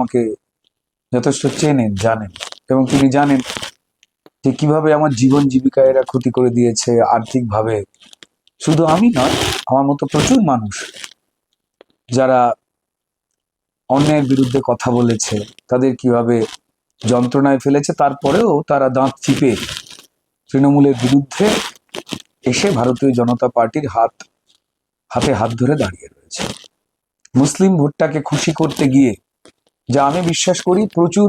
আমাকে যথেষ্ট চেনেন, জানেন এবং তিনি জানেন যে কীভাবে আমার জীবন জীবিকা এরা ক্ষতি করে দিয়েছে আর্থিকভাবে। শুধু আমি নয়, আমার মতো প্রচুর মানুষ যারা অন্যের বিরুদ্ধে কথা বলেছে, তাদের কীভাবে যন্ত্রণায় ফেলেছে, তারপরেও তারা দাঁত চিপে তৃণমূলের বিরুদ্ধে এসে ভারতীয় জনতা পার্টির হাত, হাতে হাত ধরে দাঁড়িয়ে রয়েছে। মুসলিম ভোটটাকে খুশি করতে গিয়ে যা আমি বিশ্বাস করি প্রচুর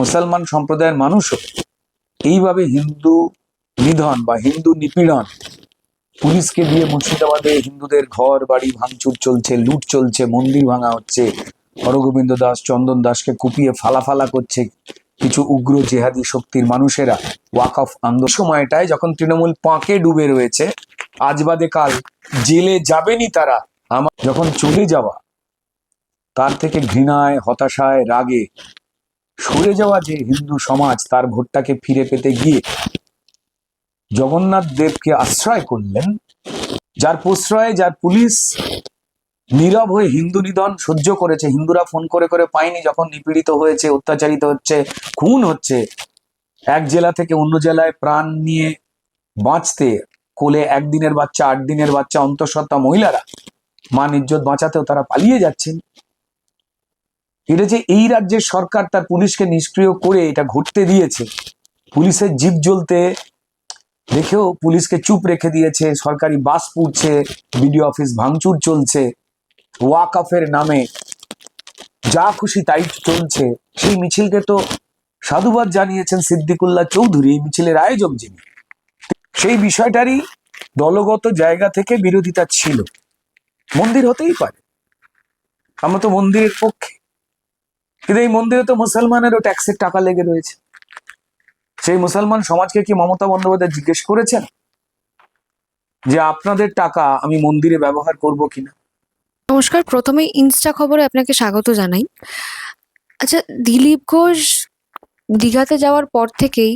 মুসলমান সম্প্রদায়ের মানুষও এইভাবে হিন্দু নিধন বা হিন্দু নিপীড়ন পুলিশকে দিয়ে মুর্শিদাবাদে হিন্দুদের ঘর, বাড়ি ভাঙচুর চলছে, লুট চলছে, মন্দির ভাঙা হচ্ছে। হরগোবিন্দ দাস, চন্দন দাসকে কুপিয়ে ফালাফালা করছে কিছু উগ্র জেহাদি শক্তির মানুষেরা। ওয়াক অফ আন্দোলন সময়টায় যখন তৃণমূল পাঁকে ডুবে রয়েছে, আজ বাদে কাল জেলে যাবেনই তারা। আমার যখন চলে যাওয়া তার থেকে ঘৃণায়, হতাশায়, রাগে সরে যাওয়া যে হিন্দু সমাজ, তার ভোটটাকে ফিরে পেতে গিয়ে জগন্নাথ দেবকে আশ্রয় করলেন, যার প্রশ্রয়ে যার পুলিশ নীরব হয়ে হিন্দু নিধন সহ্য করেছে। হিন্দুরা ফোন করে করে পায়নি, যখন নিপীড়িত হয়েছে, অত্যাচারিত হচ্ছে, খুন হচ্ছে, এক জেলা থেকে অন্য জেলায় প্রাণ নিয়ে বাঁচতে কোলে একদিনের বাচ্চা আট দিনের বাচ্চা, অন্তঃসত্ত্বা মহিলারা মান ইজ্জত বাঁচাতেও তারা পালিয়ে যাচ্ছেন। এটা যে এই রাজ্যের সরকার তার পুলিশকে নিষ্ক্রিয় করে এটা ঘটতে দিয়েছে, পুলিশের জীব জ্বলতে দেখেও পুলিশকে চুপ রেখে দিয়েছে, সরকারি বাস পুড়ছে, বিডিও অফিস ভাঙচুর চলছে, ওয়াকফের নামে যা খুশি তাই চলছে। সেই মিছিলকে তো সাধুবাদ জানিয়েছেন সিদ্দিকুল্লাহ চৌধুরী, এই মিছিলের আয়োজক যিনি। সেই বিষয়টারই দলগত জায়গা থেকে বিরোধিতা ছিল। মন্দির হতেই পারে। আমরা তো মন্দিরের পক্ষে। কিন্তু এই মন্দিরে তো মুসলমানেরও ট্যাক্সের টাকা লেগে রয়েছে। সেই মুসলমান সমাজকে কি মমতা বন্দ্যোপাধ্যায় জিজ্ঞেস করেছেন? যে আপনাদের টাকা আমি মন্দিরে ব্যবহার করব কিনা? নমস্কার, প্রথমে ইনস্টা খবরে আপনাকে স্বাগত জানাই। আচ্ছা দিলীপ ঘোষ দীঘাতে যাওয়ার পর থেকেই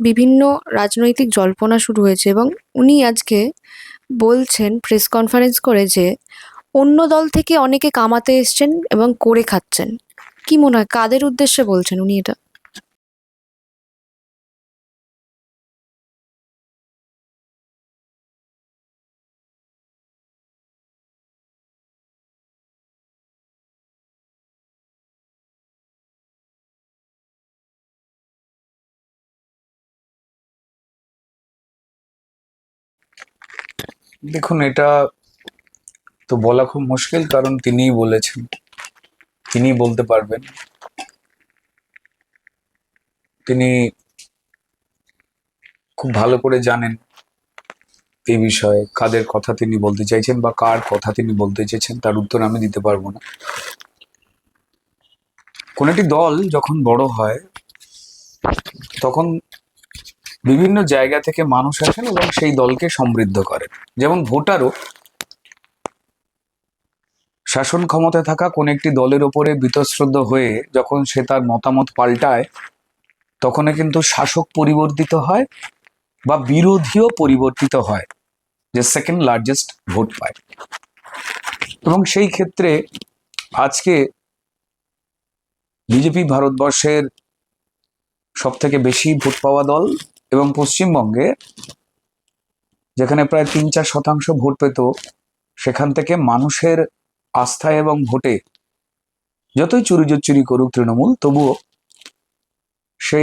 বিভিন্ন রাজনৈতিক জল্পনা শুরু হয়েছে এবং উনি আজকে বলছেন প্রেস কনফারেন্স করে যে অন্য দল থেকে অনেকে কামাতে এসছেন এবং করে খাচ্ছেন। কি মনে হয়? কাদের উদ্দেশ্যে বলছেন উনি এটা? দেখুন, এটা তো বলা খুব মুশকিল, কারণ তিনিই বলেছেন। তিনিই বলতে পারবেন। তিনি খুব ভালো করে জানেন এই বিষয়ে, কাদের কথা তিনি বলতে চাইছেন বা কার কথা তিনি বলতে চেয়েছেন, তার উত্তর আমি দিতে পারব না। কোন একটি দল যখন বড় হয়, তখন বিভিন্ন জায়গা থেকে মানুষ আসেন এবং সেই দলকে সমৃদ্ধ করেন। যেমন ভোটারও শাসন ক্ষমতায় থাকা কোন একটি দলের ওপরে বীতশ্রদ্ধ হয়ে যখন সে তার মতামত পাল্টায় তখন কিন্তু শাসক পরিবর্তিত হয় বা বিরোধীও পরিবর্তিত হয়, যে সেকেন্ড লার্জেস্ট ভোট পায়। এবং সেই ক্ষেত্রে আজকে বিজেপি ভারতবর্ষের সব থেকে বেশি ভোট পাওয়া দল এবং পশ্চিমবঙ্গে যেখানে প্রায় তিন চার শতাংশ ভোট পেত, সেখান থেকে মানুষের আস্থা এবং ভোটে যতই চুরি করুক তৃণমূল, তবুও সে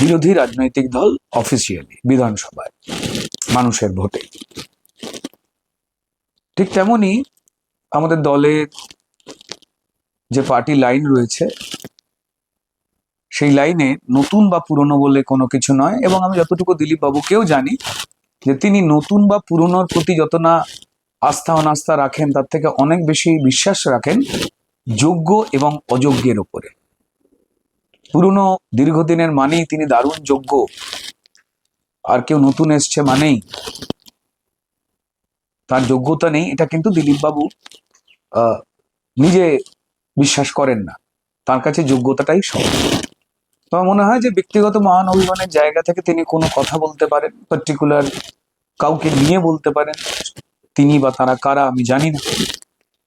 বিরোধী রাজনৈতিক দল অফিসিয়ালি বিধানসভায়, মানুষের ভোটে। ঠিক তেমনি আমাদের দলের যে পার্টি লাইন রয়েছে, সেই লাইনে নতুন বা পুরনো বলে কোনো কিছু নয় এবং আমি যতটুকু দিলীপ বাবুকেও জানি যে তিনি নতুন বা পুরনোর প্রতি যত না আস্থা অনাস্থা রাখেন তার থেকে অনেক বেশি বিশ্বাস রাখেন যোগ্য এবং অযোগ্যের ওপরে পুরনো দীর্ঘদিনের মানেই তিনি দারুণ যোগ্য। আর কেউ নতুন এসছে মানেই তার যোগ্যতা নেই এটা কিন্তু দিলীপ বাবু আহ, নিজে বিশ্বাস করেন না। তার কাছে যোগ্যতাটাই সব। আমার মনে হয় যে ব্যক্তিগত মহান অভিমানের জায়গা থেকে তিনি কোনো কথা বলতে পারেন পার্টিকুলার কাউকে নিয়ে বলতে পারেন। তিনি বা তারা কারা আমি জানি না।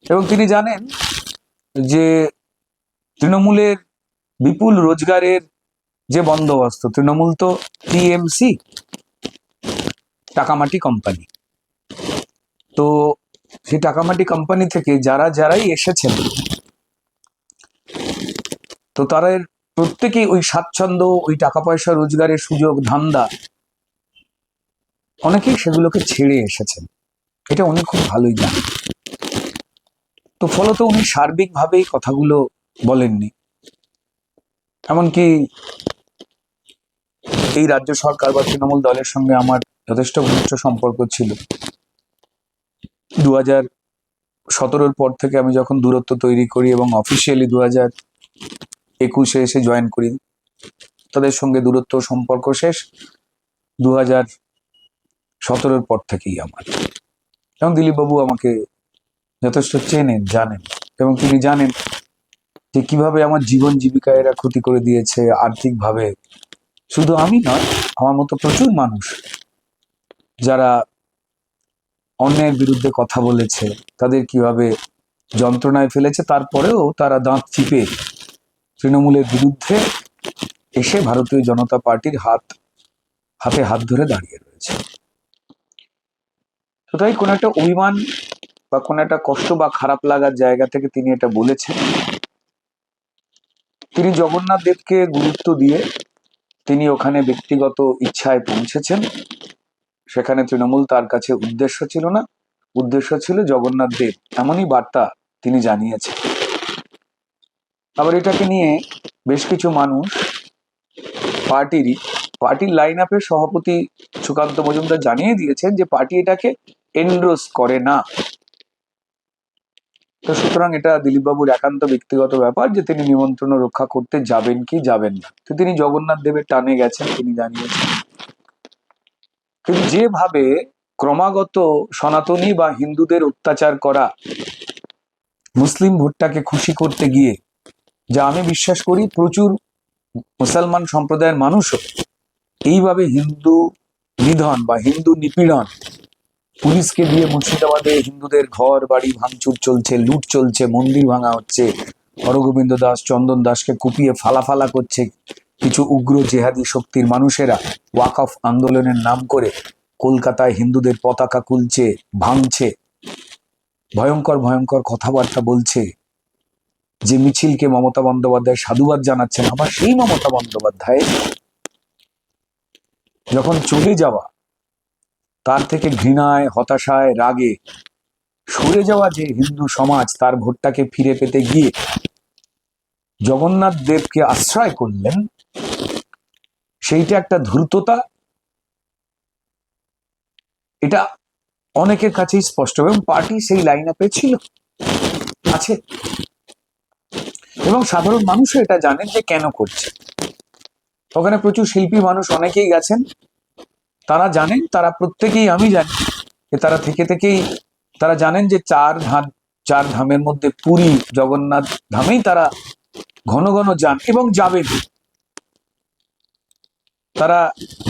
এবং তিনি জানেন যে তৃণমূলের বিপুল রোজগারের যে বন্দোবস্ত, তৃণমূল তো টিএমসি, টাকামাটি কোম্পানি। তো সেই টাকামাটি কোম্পানি থেকে যারা যারাই এসেছেন, তো তারা প্রত্যেকেই ওই স্বাচ্ছন্দ্য, ওই টাকা পয়সা রোজগারের সুযোগ, ধান্দা, অনেকেই সেগুলোকে ছেড়ে এসেছেন। এটা উনি খুব ভালোই জানেন। তো ফলত উনি সার্বিকভাবেই কথাগুলো বলেননি। এমনকি এই রাজ্য সরকার বা তৃণমূল দলের সঙ্গে আমার যথেষ্ট ঘনিষ্ঠ সম্পর্ক ছিল। দু হাজার সতেরোর পর থেকে আমি যখন দূরত্ব তৈরি করি এবং অফিসিয়ালি দু হাজার একুশে এসে জয়েন করি, তাদের সঙ্গে দূরত্ব সম্পর্ক শেষ। দু হাজার সতেরোর পর থেকেই আমার। এবং দিলীপবাবু আমাকে যথেষ্ট চেনেন, জানেন এবং তিনি জানেন যে কীভাবে আমার জীবন জীবিকা এরা ক্ষতি করে দিয়েছে আর্থিকভাবে। শুধু আমি নয়, আমার মতো প্রচুর মানুষ যারা অন্যায়ের বিরুদ্ধে কথা বলেছে, তাদের কীভাবে যন্ত্রণায় ফেলেছে, তারপরেও তারা দাঁত চিপে তৃণমূলের বিরুদ্ধে এসে ভারতীয় জনতা পার্টির হাত, হাতে হাত ধরে দাঁড়িয়ে রয়েছে। তাই কোনো একটা অভিমান বা কোনো একটা কষ্ট বা খারাপ লাগার জায়গা থেকে তিনি এটা বলেছেন। তিনি জগন্নাথ দেবকে গুরুত্ব দিয়ে তিনি ওখানে ব্যক্তিগত ইচ্ছায় পৌঁছেছেন। সেখানে তৃণমূল তার কাছে উদ্দেশ্য ছিল না। উদ্দেশ্য ছিল জগন্নাথ দেব, এমনই বার্তা তিনি জানিয়েছেন। আবার এটাকে নিয়ে বেশ কিছু মানুষ পার্টিরই পার্টির লাইন আপের সভাপতি সুকান্ত মজুমদার জানিয়ে দিয়েছেন যে পার্টি এটাকে এন্ডোর্স করে না। তো সুতরাং এটা দিলীপবাবুর একান্ত ব্যক্তিগত ব্যাপার যে তিনি নিমন্ত্রণ রক্ষা করতে যাবেন কি যাবেন না। তো তিনি জগন্নাথ দেবের টানে গেছেন, তিনি জানিয়েছেন। কিন্তু যেভাবে ক্রমাগত সনাতনী বা হিন্দুদের অত্যাচার করা, মুসলিম ভোটটাকে খুশি করতে গিয়ে, যা আমি বিশ্বাস করি প্রচুর মুসলমান সম্প্রদায়ের মানুষও এইভাবে হিন্দু নিধন বা হিন্দু নিপীড়ন পুলিশকে দিয়ে মুর্শিদাবাদে হিন্দুদের ঘর, বাড়ি, ভাঙচুর চলছে, লুট চলছে, মন্দির ভাঙা হচ্ছে। হরগোবিন্দ দাস, চন্দন দাসকে কুপিয়ে ফালাফালা করছে কিছু উগ্র জেহাদি শক্তির মানুষেরা। ওয়াকফ আন্দোলনের নাম করে কলকাতায় হিন্দুদের পতাকা খুলছে ভাঙছে। ভয়ঙ্কর ভয়ঙ্কর কথাবার্তা বলছে। যে মিছিলকে মমতা বন্দ্যোপাধ্যায় সাধুবাদ জানাচ্ছেন, আবার সেই মমতা বন্দ্যোপাধ্যায় যখন চলে যাওয়া, তার থেকে ঘৃণায়, হতাশায়, রাগে সরে যাওয়া যে হিন্দু সমাজ, তার ভোটটাকে ফিরে পেতে গিয়ে জগন্নাথ দেবকে আশ্রয় করলেন, সেইটা একটা ধূর্ততা। এটা অনেকের কাছেই স্পষ্ট এবং পার্টি সেই লাইন আপে ছিল। আছে। এবং সাধারণ মানুষও এটা জানেন যে কেন করছে। ওখানে প্রচুর শিল্পী মানুষ অনেকেই গেছেন। তারা জানেন, তারা প্রত্যেকেই, আমি জানি যে তারা থেকে থেকেই, তারা জানেন যে চার ধাম চার ধামের মধ্যে পুরী, জগন্নাথ ধামেই তারা ঘন ঘন যান এবং যাবেন। তারা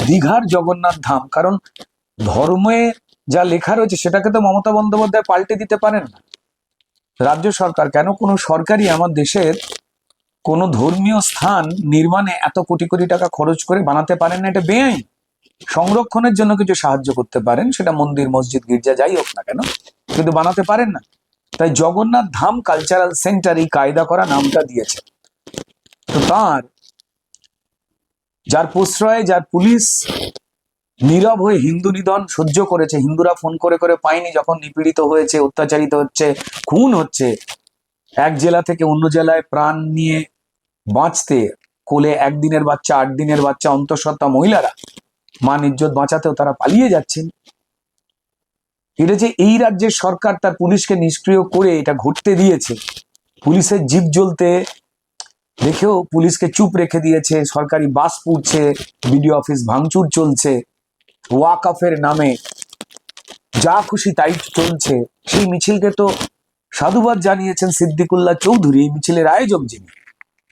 দীঘার জগন্নাথ ধাম, কারণ ধর্মে যা লেখা রয়েছে সেটাকে তো মমতা বন্দ্যোপাধ্যায় পাল্টে দিতে পারেন না। রাজ্য সরকার, কেন কোনো সরকারই আমার দেশের কোনো ধর্মীয় স্থান নির্মাণে এত কোটি কোটি টাকা খরচ করে বানাতে পারেন না, এটা বেআইন। সংরক্ষণের জন্য কিছু সাহায্য করতে পারেন, সেটা মন্দির, মসজিদ, গির্জা, যাই হোক না কেন, কিন্তু বানাতে পারেন না। তাই জগন্নাথ ধাম কালচারাল সেন্টার এই কায়দা করা নামটা দিয়েছে। তো তার, যার প্রশ্রয়ে, যার পুলিশ নীরব হয়ে হিন্দু নিধন সহ্য করেছে, হিন্দুরা ফোন করে করে পায়নি, যখন নিপীড়িত হয়েছে, অত্যাচারিত হচ্ছে, খুন হচ্ছে, এক জেলা থেকে অন্য জেলায় প্রাণ নিয়ে বাঁচতে কোলে একদিনের বাচ্চা আট দিনের বাচ্চা, অন্তঃসত্ত্বা মহিলারা মান ইজ্জত বাঁচাতেও তারা পালিয়ে যাচ্ছেন। এটা যে এই রাজ্যের সরকার তার পুলিশকে নিষ্ক্রিয় করে এটা ঘটতে দিয়েছে, পুলিশের জিপ জ্বলতে দেখেও পুলিশকে চুপ রেখে দিয়েছে, সরকারি বাস পুড়ছে, বিডিও অফিস ভাঙচুর চলছে, ওয়াকফের নামে যা খুশি তাই চলছে। সেই মিছিলকে তো সাধুবাদ জানিয়েছেন সিদ্দিকুল্লাহ চৌধুরী, এই মিছিলের আয়োজক যিনি।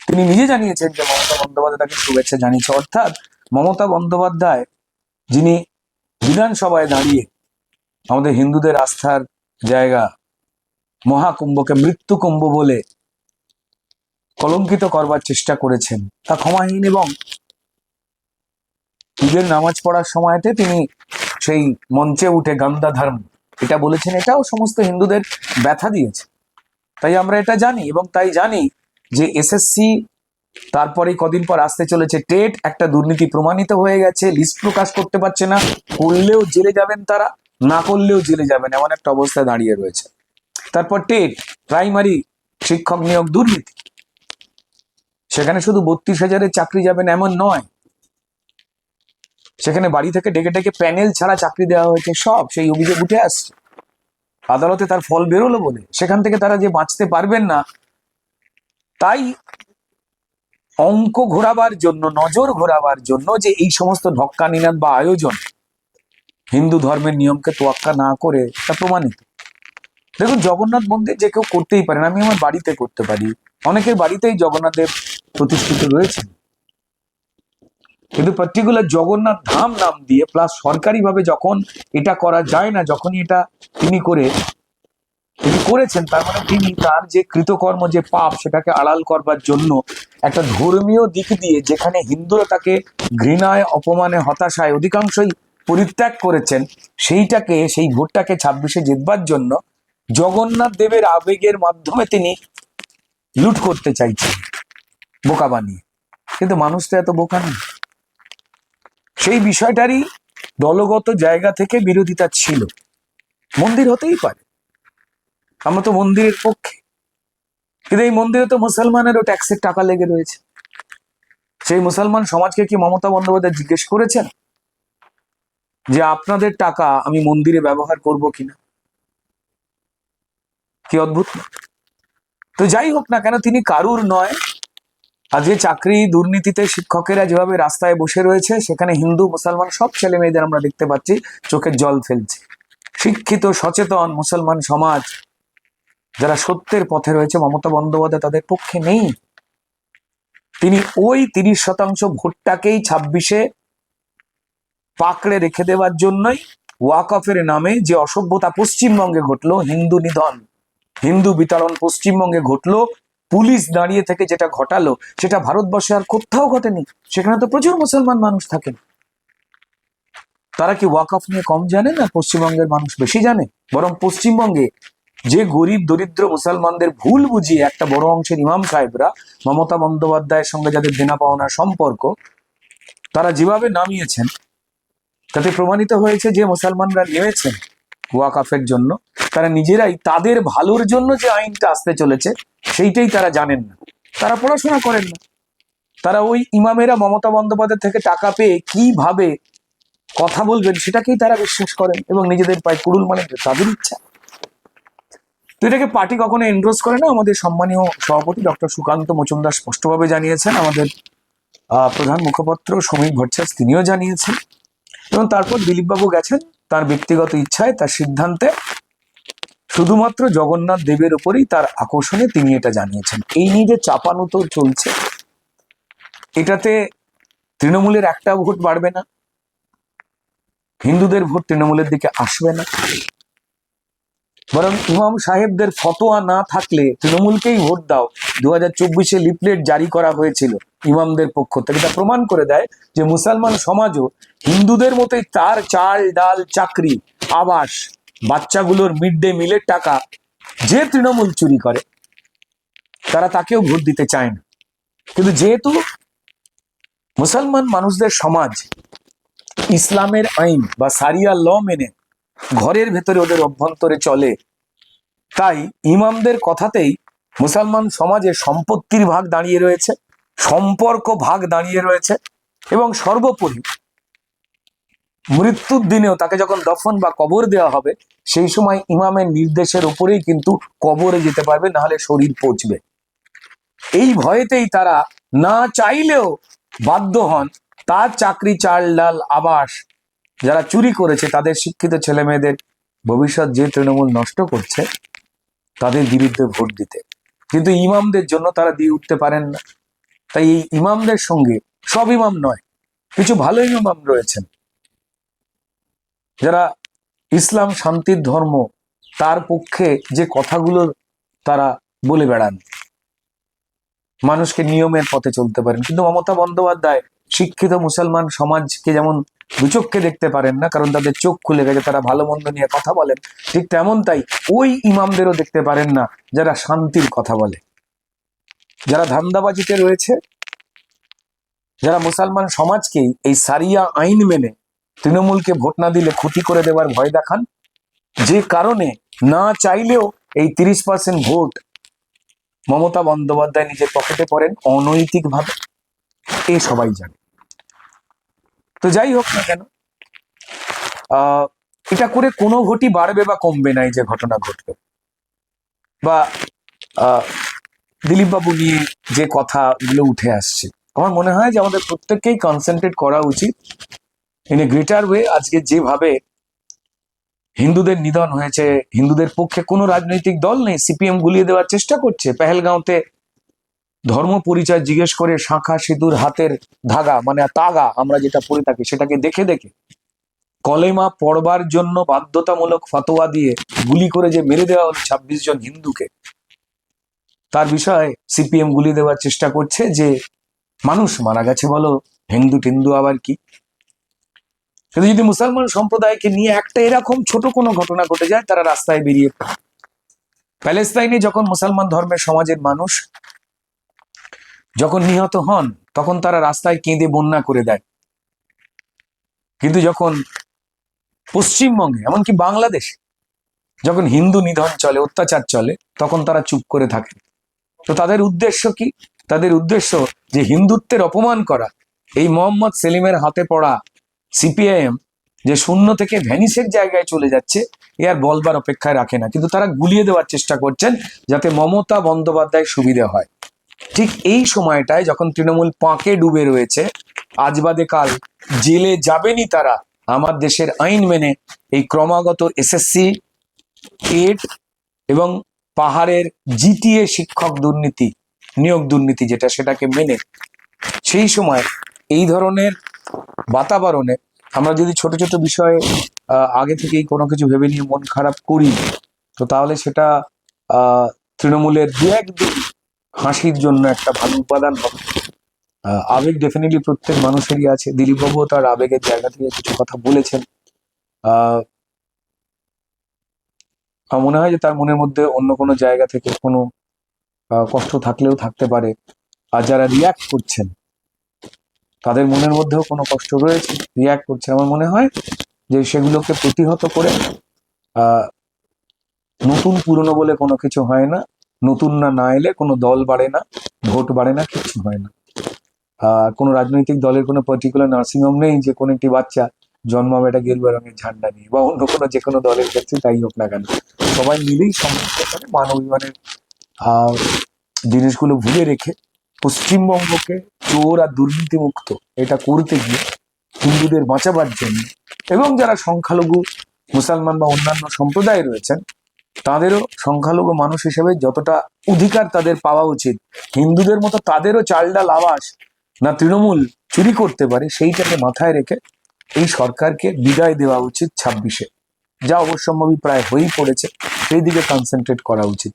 তিনি নিজে জানিয়েছেন যে মমতা বন্দ্যোপাধ্যায় তাকে শুভেচ্ছা জানিয়েছে। অর্থাৎ মমতা বন্দ্যোপাধ্যায়, যিনি বিধানসভায় দাঁড়িয়ে আমাদের হিন্দুদের আস্থার জায়গা, মহাকুম্ভকে মৃত্যু কুম্ভ বলে কলঙ্কিত করবার চেষ্টা করেছেন, তা ক্ষমাহীন এবং ঈদের নামাজ পড়ার সময়তে তিনি সেই মঞ্চে উঠে গান্দা ধর্ম, এটা বলেছেন, এটাও সমস্ত হিন্দুদের ব্যথা দিয়েছে। তাই আমরা এটা জানি এবং তাই জানি যে এসএসসি তারপরে কদিন পর আসতে চলেছে টেট, একটা দুর্নীতি প্রমাণিত হয়ে গেছে লিস্ট প্রকাশ করতে পারছে না, করলেও জেলে যাবেন তারা, না করলেও জেলে যাবেন, এমন একটা অবস্থায় দাঁড়িয়ে রয়েছে। তারপর টেট প্রাইমারি শিক্ষক নিয়োগ দুর্নীতি। সেখানে শুধু বত্রিশ হাজারের চাকরি যাবেন এমন নয়, সেখানে বাড়ি থেকে ডেকে ডেকে প্যানেল ছাড়া চাকরি দেওয়া হয়েছে, সব সেই অভিযোগ উঠে আসছে। আদালতে তার ফল বেরোলো বলে, সেখান থেকে তারা যে বাঁচতে পারবেন না তাই অঙ্ক ঘোরাবার জন্য, নজর ঘোরাবার জন্য যে এই সমস্ত ঢক্কা নিনাদ বা আয়োজন হিন্দু ধর্মের নিয়মকে তোয়াক্কা না করে তা প্রমাণিত। দেখুন, জগন্নাথ মন্দির যে কেউ করতেই পারেন, আমি আমার বাড়িতে করতে পারি। অনেকের বাড়িতেই জগন্নাথদেব প্রতিষ্ঠিত রয়েছেন কিন্তু পার্টিকুলার জগন্নাথ ধাম নাম দিয়ে প্লাস সরকারিভাবে যখন এটা করা যায় না, যখনই এটা তিনি করে তিনি করেছেন, তার মানে তিনি তার যে কৃতকর্ম, যে পাপ, সেটাকে আড়াল করবার জন্য একটা ধর্মীয় দিক দিয়ে যেখানে হিন্দুরা তাকে ঘৃণায়, অপমানে, হতাশায় অধিকাংশই পরিত্যাগ করেছেন, সেইটাকে, সেই ভোটটাকে ছাব্বিশে জিতবার জন্য জগন্নাথ দেবের আবেগের মাধ্যমে তিনি লুট করতে চাইছেন বোকা বানিয়ে। কিন্তু মানুষ তো এত বোকা নেই সেই বিষয়টারই দলগত জায়গা থেকে বিরোধিতা ছিল। মন্দির হতেই পারে। আমরা তো মন্দিরের পক্ষে। কিন্তু এই মন্দিরে তো মুসলমানেরও ট্যাক্সের টাকা লেগে রয়েছে। সেই মুসলমান সমাজকে কি মমতা বন্দ্যোপাধ্যায় জিজ্ঞেস করেছেন? যে আপনাদের টাকা আমি মন্দিরে ব্যবহার করব কিনা? কি অদ্ভুত না? তো যাই হোক না কেন, তিনি কারুর নয়। আজকে চাকরি দুর্নীতিতে শিক্ষকেরা যেভাবে রাস্তায় বসে রয়েছে, সেখানে হিন্দু, মুসলমান সব ছেলে মেয়েদের আমরা দেখতে পাচ্ছি, চোখের জল ফেলছে। শিক্ষিত, সচেতন মুসলমান সমাজ যারা সত্যের পথে রয়েছে, মমতা বন্দ্যোপাধ্যায় তাদের পক্ষে নেই। তিনি ওই তিরিশ শতাংশ ভোটটাকেই ছাব্বিশে পাকড়ে রেখে দেওয়ার জন্যই ওয়াকফের নামে যে অসভ্যতা পশ্চিমবঙ্গে ঘটলো, হিন্দু নিধন, হিন্দু বিতরণ পশ্চিমবঙ্গে ঘটলো, পুলিশ দাঁড়িয়ে থেকে যেটা ঘটালো, সেটা ভারতবর্ষে আর কোথাও ঘটেনি। সেখানে তো প্রচুর মুসলমান মানুষ থাকেন। তারা কি ওয়াকফ নিয়ে কম জানে না? পশ্চিমবঙ্গের মানুষ বেশি জানে? বরং পশ্চিমবঙ্গে যে গরিব, দরিদ্র মুসলমানদের ভুল বুঝিয়ে একটা বড় অংশের ইমাম সাহেবরা মমতা বন্দ্যোপাধ্যায়ের সঙ্গে যাদের দেনা পাওনা সম্পর্ক, তারা যেভাবে নামিয়েছেন, তাতে প্রমাণিত হয়েছে যে মুসলমানরা নেমেছেন ওয়াকাফের জন্য, তারা নিজেরাই তাদের ভালোর জন্য যে আইনটা আসতে চলেছে, সেইটাই তারা জানেন না। তারা পড়াশোনা করেন না। তারা ওই ইমামেরা মমতা বন্দ্যোপাধ্যায় থেকে টাকা পেয়ে কীভাবে কথা বলবেন সেটাকেই তারা বিশ্বাস করেন এবং নিজেদের পায়ে কুড়ুল মানে তাদের ইচ্ছা। তো এটাকে পার্টি কখনো এন্ড্রোজ করে না? আমাদের সম্মানীয় সভাপতি ডক্টর সুকান্ত মজুমদার স্পষ্টভাবে জানিয়েছেন, আমাদের প্রধান মুখপাত্র সমীর ভট্টাচার্য তিনিও জানিয়েছেন। এবং তারপর দিলীপবাবু গেছেন তার ব্যক্তিগত ইচ্ছায়, তার সিদ্ধান্তে। শুধুমাত্র জগন্নাথ দেবের উপরেই তার আকর্ষণে তিনি এটা জানিয়েছেন। এই নিয়ে যে চাপানুতো চলছে, এটাতে তৃণমূলের একটা ভোট বাড়বে না। হিন্দুদের ভোট তৃণমূলের দিকে আসবে না। বরং ইমাম সাহেবদের ফতোয়া না থাকলে তৃণমূলকেই ভোট দাও। দু হাজার চব্বিশে লিফলেট জারি করা হয়েছিল ইমামদের পক্ষ থেকে। এটা প্রমাণ করে দেয় যে মুসলমান সমাজও হিন্দুদের মতোই তার চাল, ডাল, চাকরি, আবাস, বাচ্চাগুলোর মিড ডে মিলের টাকা যে তৃণমূল চুরি করে, তারা তাকেও ভোট দিতে চায় না। কিন্তু যেহেতু মুসলমান মানুষদের সমাজ ইসলামের আইন বা সারিয়া ল মেনে ঘরের ভেতরে ওদের অভ্যন্তরে চলে। তাই ইমামদের কথাতেই মুসলমান সমাজে সম্পত্তির ভাগ দাঁড়িয়ে রয়েছে, সম্পর্ক ভাগ দাঁড়িয়ে রয়েছে এবং সর্বোপরি মৃত্যুর দিনেও তাকে যখন দফন বা কবর দেওয়া হবে, সেই সময় ইমামের নির্দেশের উপরেই কিন্তু কবরে যেতে পারবে, নাহলে শরীর পচবে। এই ভয়েতেই তারা না চাইলেও বাধ্য হন, তার চাকরি চাল ডাল আবাস যারা চুরি করেছে, তাদের শিক্ষিত ছেলে মেয়েদের ভবিষ্যৎ যে তৃণমূল নষ্ট করছে, তাদের বিরুদ্ধে ভোট দিতে। কিন্তু ইমামদের জন্য তারা দিয়ে উঠতে পারেন না। তাই এই ইমামদের সঙ্গে সব ইমাম নয়, কিছু ভালো ইমাম রয়েছেন। যারা ইসলাম, শান্তির ধর্ম, তার পক্ষে যে কথাগুলো তারা বলে বেড়ান, মানুষকে নিয়মের পথে চলতে পারেন। কিন্তু মমতা বন্দ্যোপাধ্যায়, শিক্ষিত মুসলমান সমাজকে যেমন দুচক্ষে দেখতে পারেন না, কারণ তাদের চোখ খুলে গেছে, তারা ভালো মন্দ নিয়ে কথা বলেন। ঠিক তেমন তাই ওই ইমামদেরও দেখতে পারেন না, যারা শান্তির কথা বলে। যারা ধান্দাবাজিতে রয়েছে, যারা মুসলমান সমাজকেই এই সারিয়া আইন মেনে তৃণমূলকে ভোট না দিলে ক্ষতি করে দেওয়ার ভয় দেখান, যে কারণে না চাইলেও এই তিরিশ পার্সেন্ট ভোট মমতা বন্দ্যোপাধ্যায় নিজের পকেটে পড়েন অনৈতিকভাবে। এ সবাই জানে। তো যাই হোক না কেন এটা করে কোনো ভোটই বাড়বে বা কমবে না এই যে ঘটনা ঘটবে বা আহ, দিলীপ বাবু নিয়ে যে কথাগুলো উঠে আসছে আমার মনে হয় যে আমাদের প্রত্যেককেই কনসেন্ট্রেট করা উচিত ইন এ গ্রেটার ওয়ে আজকে যেভাবে হিন্দুদের নিধন হয়েছে হিন্দুদের পক্ষে কোনো রাজনৈতিক দল নেই সিপিএম গুলিয়ে দেওয়ার চেষ্টা করছে পেহেলগাঁওতে ধর্ম পরিচয় জিজ্ঞেস করে শাঁখা সিঁদুর হাতের ধাগা মানে তাগা আমরা যেটা পড়ে থাকি সেটাকে দেখে দেখে। কলেমা পড়বার জন্য বাধ্যতামূলক ফতোয়া দিয়ে গুলি করে যে মেরে দেওয়া হলো ছাব্বিশ জন হিন্দুকে। তার বিষয়ে সিপিএম গুলি দেওয়ার চেষ্টা করছে যে, মানুষ মারা গেছে বলো, হিন্দু টিন্দু আবার কি? কিন্তু যদি মুসলমান সম্প্রদায়কে নিয়ে একটা এরকম ছোট কোনো ঘটনা ঘটে যায়, তারা রাস্তায় বেরিয়ে পড়ে। প্যালেস্তাইনে যখন মুসলমান ধর্মের সমাজের মানুষ যখন নিহত হন, তখন তারা রাস্তায় কেঁদে বন্যা করে দেয়। কিন্তু যখন পশ্চিমবঙ্গে, এমনকি বাংলাদেশ যখন হিন্দু নিধন চলে, অত্যাচার চলে, তখন তারা চুপ করে থাকে। তো তাদের উদ্দেশ্য কি? তাদের উদ্দেশ্য যে হিন্দুত্বের অপমান করা। এই মোহাম্মদ সেলিমের হাতে পড়া সিপিআইএম যে শূন্য থেকে ভ্যানিসের জায়গায় চলে যাচ্ছে, এ আর বলবার অপেক্ষায় রাখে না। কিন্তু তারা গুলিয়ে দেওয়ার চেষ্টা করছেন যাতে মমতা বন্দ্যোপাধ্যায় সুবিধে হয়। ঠিক এই সময়টায় যখন তৃণমূল পাঁকে ডুবে রয়েছে, আজ বাদে কাল জেলে যাবেনি তারা। আমার দেশের আইন মেনে এই ক্রমাগত এসএসসি, এড এবং পাহাড়ের জিটিএ শিক্ষক দুর্নীতি, নিয়োগ দুর্নীতি যেটা সেটাকে মেনে সেই সময় এই ধরনের বাতাবরণে আমরা যদি ছোট ছোট বিষয়ে আগে থেকেই কোনো কিছু ভেবে নিয়ে মন খারাপ করি, তো তাহলে সেটা তৃণমূলের দু একদিন হাসির জন্য একটা ভালো উপাদান হবে। আবেগ ডেফিনেটলি প্রত্যেক মানুষেরই আছে। দিলীপবাবুও তার আবেগের জায়গা থেকে কিছু কথা বলেছেন। আহ, মনে হয় যে তার মনের মধ্যে অন্য কোনো জায়গা থেকে কোনো কষ্ট থাকলেও থাকতে পারে। আর যারা রিয়াক্ট করছেন তাদের মনের মধ্যেও কোনো কষ্ট রয়েছে রিয়াক্ট করছে আমার মনে হয় যে সেগুলোকে প্রতিহত করে নতুন পুরনো বলে কোনো কিছু হয় না। নতুন না না এলে কোনো দল বাড়ে না, ভোট বাড়ে না কিছু হয় না। কোনো রাজনৈতিক দলের কোনো পার্টিকুলার নার্সিংহোম নেই যে কোনো একটি বাচ্চা জন্মাবে এটা গেরুয়া রঙের ঝান্ডা নিয়ে বা অন্য কোনো যে কোনো দলের ক্ষেত্রে তাই হোক না কেন। সবাই মিলেই সমস্ত করে মানবীমানের আহ, জিনিসগুলো ভুলে রেখে পশ্চিমবঙ্গকে চোর আর দুর্নীতি মুক্ত এটা করতে গিয়ে হিন্দুদের বাঁচাবার জন্য এবং যারা সংখ্যালঘু, মুসলমান বা অন্যান্য সম্প্রদায় রয়েছেন তাদেরও সংখ্যালঘু মানুষ হিসেবে যতটা অধিকার তাদের পাওয়া উচিত। হিন্দুদের মতো তাদেরও চালডাল আবাস না তৃণমূল চুরি করতে পারে, সেইটাকে মাথায় রেখে এই সরকারকে বিদায় দেওয়া উচিত ছাব্বিশে। যা অবশ্যম্ভাবী প্রায় হয়েই পড়েছে সেই দিকে কনসেন্ট্রেট করা উচিত।